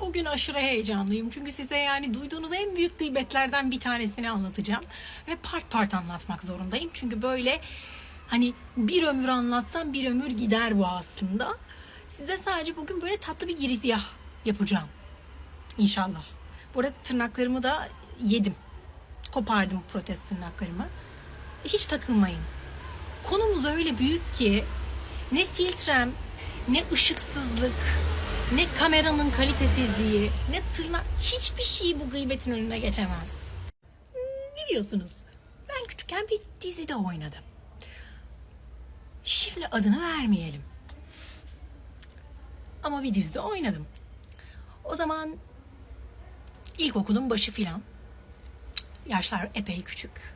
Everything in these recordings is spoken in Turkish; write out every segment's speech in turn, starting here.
Bugün aşırı heyecanlıyım çünkü size yani duyduğunuz en büyük gıybetlerden bir tanesini anlatacağım. Ve part part anlatmak zorundayım. Çünkü böyle hani bir ömür anlatsam bir ömür gider bu aslında. Size sadece bugün böyle tatlı bir girizgah yapacağım. İnşallah. Bu arada tırnaklarımı da yedim. Kopardım protez tırnaklarımı. Hiç takılmayın. Konumuz öyle büyük ki ne filtrem, ne ışıksızlık, ne kameranın kalitesizliği, ne tırnak hiçbir şey bu gıybetin önüne geçemez. Biliyorsunuz ben küçükken bir dizide oynadım. Şimdi adını vermeyelim. Ama bir dizide oynadım. O zaman ilkokulun başı filan. Yaşlar epey küçük.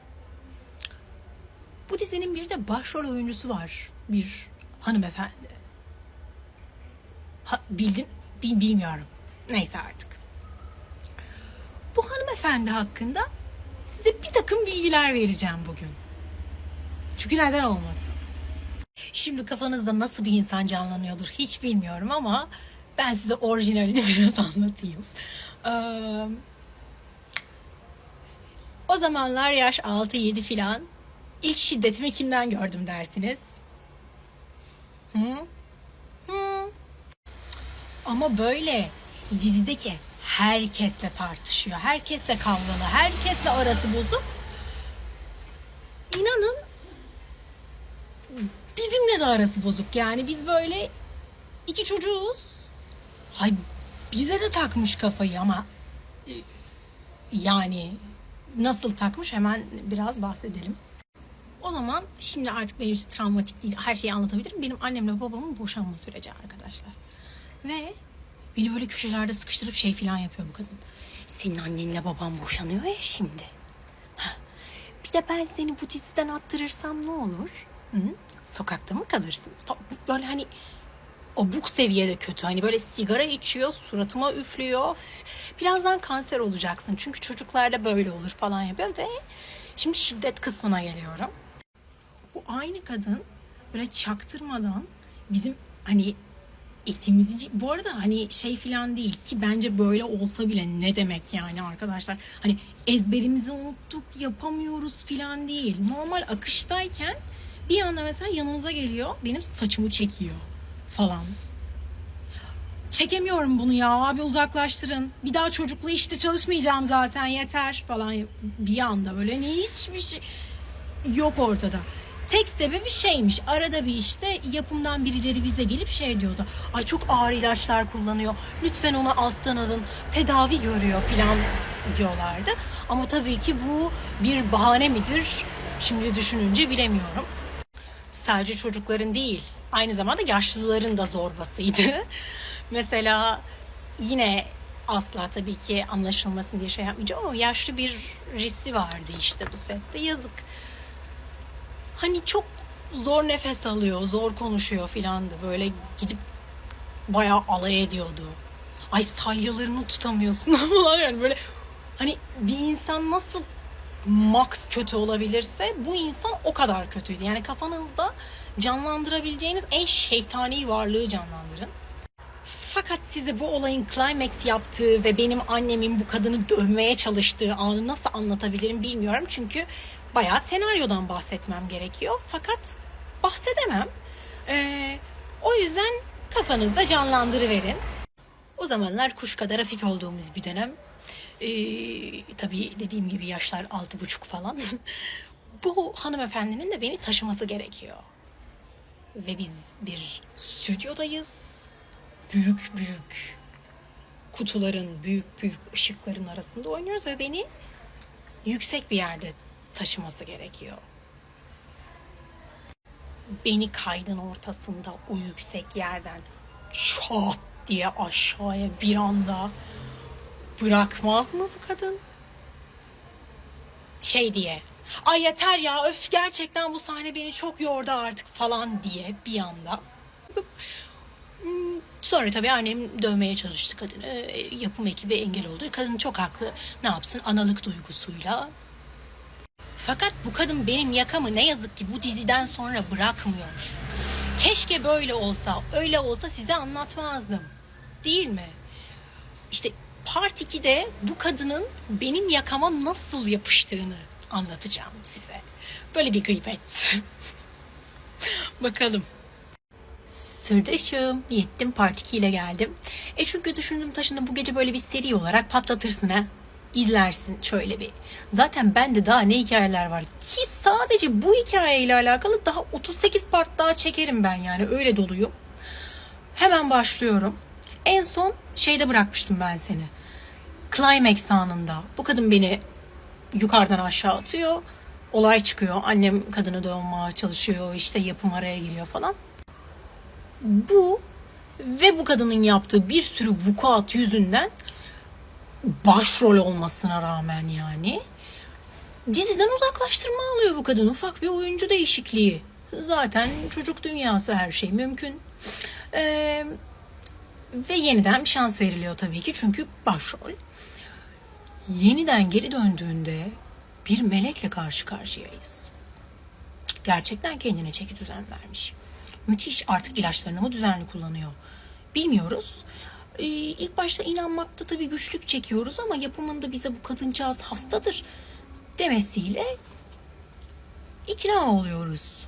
Bu dizinin bir de başrol oyuncusu var. Bir hanımefendi. Ha, bildin? Bil, bilmiyorum. Neyse artık. Bu hanımefendi hakkında size bir takım bilgiler vereceğim bugün. Çünkü neden olmasın? Şimdi kafanızda nasıl bir insan canlanıyordur hiç bilmiyorum ama ben size orijinalini biraz anlatayım. Ee, o zamanlar yaş 6-7 filan. İlk şiddetimi kimden gördüm dersiniz? Hı? Ama böyle dizideki herkesle tartışıyor. Herkesle kavgalı, herkesle arası bozuk. İnanın bizimle de arası bozuk. Yani biz böyle iki çocuğuz. Hay bize de takmış kafayı ama e, yani nasıl takmış hemen biraz bahsedelim. O zaman şimdi artık benim için travmatik değil. Her şeyi anlatabilirim. Benim annemle babamın boşanma süreci arkadaşlar. Ve beni böyle köşelerde sıkıştırıp şey falan yapıyor bu kadın. Senin annenle baban boşanıyor ya şimdi. Bir de ben seni bu diziden attırırsam ne olur? Hı? Sokakta mı kalırsınız? Fa- Böyle hani abuk seviyede kötü. Hani böyle sigara içiyor, suratıma üflüyor. Birazdan kanser olacaksın. Çünkü çocuklarda böyle olur falan yapıyor ve şimdi şiddet kısmına geliyorum. Bu aynı kadın böyle çaktırmadan bizim hani etimizi bu arada hani şey falan değil ki bence böyle olsa bile ne demek yani arkadaşlar? Hani ezberimizi unuttuk yapamıyoruz falan değil. Normal akıştayken bir anda mesela yanımıza geliyor benim saçımı çekiyor falan. Çekemiyorum bunu ya abi uzaklaştırın. Bir daha çocuklu işte çalışmayacağım zaten yeter falan. Bir anda böyle hiçbir şey yok ortada. Tek sebebi şeymiş. Arada bir işte yapımdan birileri bize gelip şey diyordu. Ay çok ağır ilaçlar kullanıyor. Lütfen onu alttan alın. Tedavi görüyor filan diyorlardı. Ama tabii ki bu bir bahane midir? Şimdi düşününce bilemiyorum. Sadece çocukların değil, aynı zamanda yaşlıların da zorbasıydı. Mesela yine asla tabii ki anlaşılmasın diye şey yapmayacağım ama yaşlı bir risi vardı işte bu sette. Yazık hani çok zor nefes alıyor, zor konuşuyor filan da böyle gidip bayağı alay ediyordu. Ay salyalarını tutamıyorsun falan yani böyle hani bir insan nasıl max kötü olabilirse bu insan o kadar kötüydü. Yani kafanızda canlandırabileceğiniz en şeytani varlığı canlandırın. Fakat size bu olayın climax yaptığı ve benim annemin bu kadını dövmeye çalıştığı anı nasıl anlatabilirim bilmiyorum. Çünkü bayağı senaryodan bahsetmem gerekiyor. Fakat bahsedemem. Ee, o yüzden kafanızda canlandırıverin. O zamanlar kuş kadar hafif olduğumuz bir dönem. Ee, tabii dediğim gibi yaşlar altı buçuk falan. bu hanımefendinin de beni taşıması gerekiyor. Ve biz bir stüdyodayız büyük büyük kutuların, büyük büyük ışıkların arasında oynuyoruz ve beni yüksek bir yerde taşıması gerekiyor. Beni kaydın ortasında o yüksek yerden çat diye aşağıya bir anda bırakmaz mı bu kadın? Şey diye. Ay yeter ya öf gerçekten bu sahne beni çok yordu artık falan diye bir anda. Sonra tabii annem dövmeye çalıştı kadını. E, Yapım ekibi engel oldu. Kadın çok haklı. Ne yapsın? Analık duygusuyla. Fakat bu kadın benim yakamı ne yazık ki bu diziden sonra bırakmıyor. Keşke böyle olsa, öyle olsa size anlatmazdım. Değil mi? işte part 2'de bu kadının benim yakama nasıl yapıştığını anlatacağım size. Böyle bir gıybet. Bakalım. Sırdaşım. Yettim part 2 ile geldim. E çünkü düşündüm taşındım bu gece böyle bir seri olarak patlatırsın ha. İzlersin şöyle bir. Zaten bende daha ne hikayeler var ki sadece bu hikayeyle alakalı daha 38 part daha çekerim ben yani öyle doluyum. Hemen başlıyorum. En son şeyde bırakmıştım ben seni. Climax anında. Bu kadın beni yukarıdan aşağı atıyor. Olay çıkıyor. Annem kadını dövmeye çalışıyor. İşte yapım araya giriyor falan. Bu ve bu kadının yaptığı bir sürü vukuat yüzünden başrol olmasına rağmen yani diziden uzaklaştırma alıyor bu kadın. Ufak bir oyuncu değişikliği. Zaten çocuk dünyası her şey mümkün. Ee, ve yeniden bir şans veriliyor tabii ki çünkü başrol. Yeniden geri döndüğünde bir melekle karşı karşıyayız. Gerçekten kendine çeki düzen vermiş. Müthiş artık ilaçlarını mı düzenli kullanıyor? Bilmiyoruz. Ee, ilk başta inanmakta tabii güçlük çekiyoruz ama yapımında bize bu kadıncağız hastadır demesiyle ikna oluyoruz.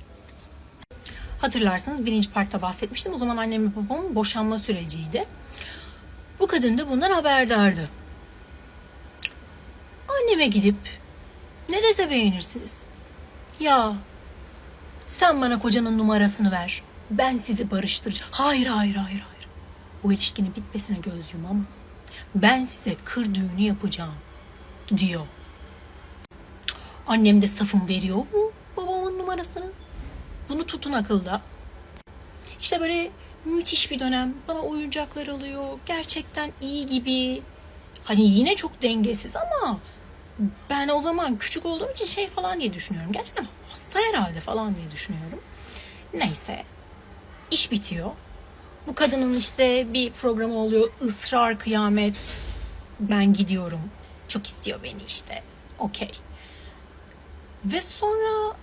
Hatırlarsanız birinci partta bahsetmiştim. O zaman annem ve babamın boşanma süreciydi. Bu kadın da bundan haberdardı. Anneme gidip ne dese beğenirsiniz. Ya sen bana kocanın numarasını ver. Ben sizi barıştıracağım. Hayır hayır hayır hayır. O ilişkinin bitmesine göz yumam. Ben size kır düğünü yapacağım diyor. Annem de safım veriyor mu babamın numarasını? Bunu tutun akılda. İşte böyle müthiş bir dönem. Bana oyuncaklar alıyor. Gerçekten iyi gibi. Hani yine çok dengesiz ama ben o zaman küçük olduğum için şey falan diye düşünüyorum. Gerçekten hasta herhalde falan diye düşünüyorum. Neyse. İş bitiyor. Bu kadının işte bir programı oluyor. Israr kıyamet. Ben gidiyorum. Çok istiyor beni işte. Okey. Ve sonra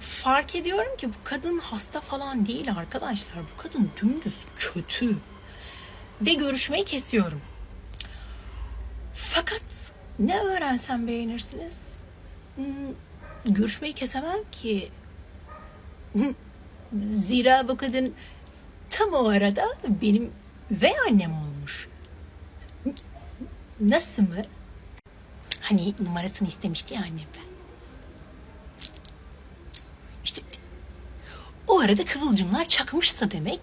fark ediyorum ki bu kadın hasta falan değil arkadaşlar. Bu kadın dümdüz kötü. Ve görüşmeyi kesiyorum. Fakat ne öğrensem beğenirsiniz? Hmm, Görüşmeyi kesemem ki. Hmm, Zira bu kadın tam o arada benim ve annem olmuş. Nasıl mı? Hani numarasını istemişti ya annemden. İşte o arada kıvılcımlar çakmışsa demek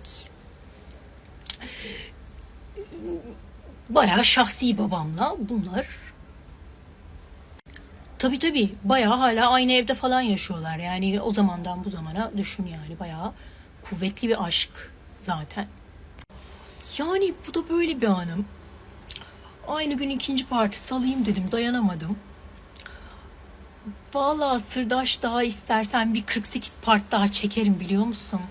bayağı şahsi babamla bunlar Tabii tabii bayağı hala aynı evde falan yaşıyorlar. Yani o zamandan bu zamana düşün yani bayağı kuvvetli bir aşk zaten. Yani bu da böyle bir anım. Aynı gün ikinci parti salayım dedim dayanamadım. Vallahi sırdaş daha istersen bir 48 part daha çekerim biliyor musun?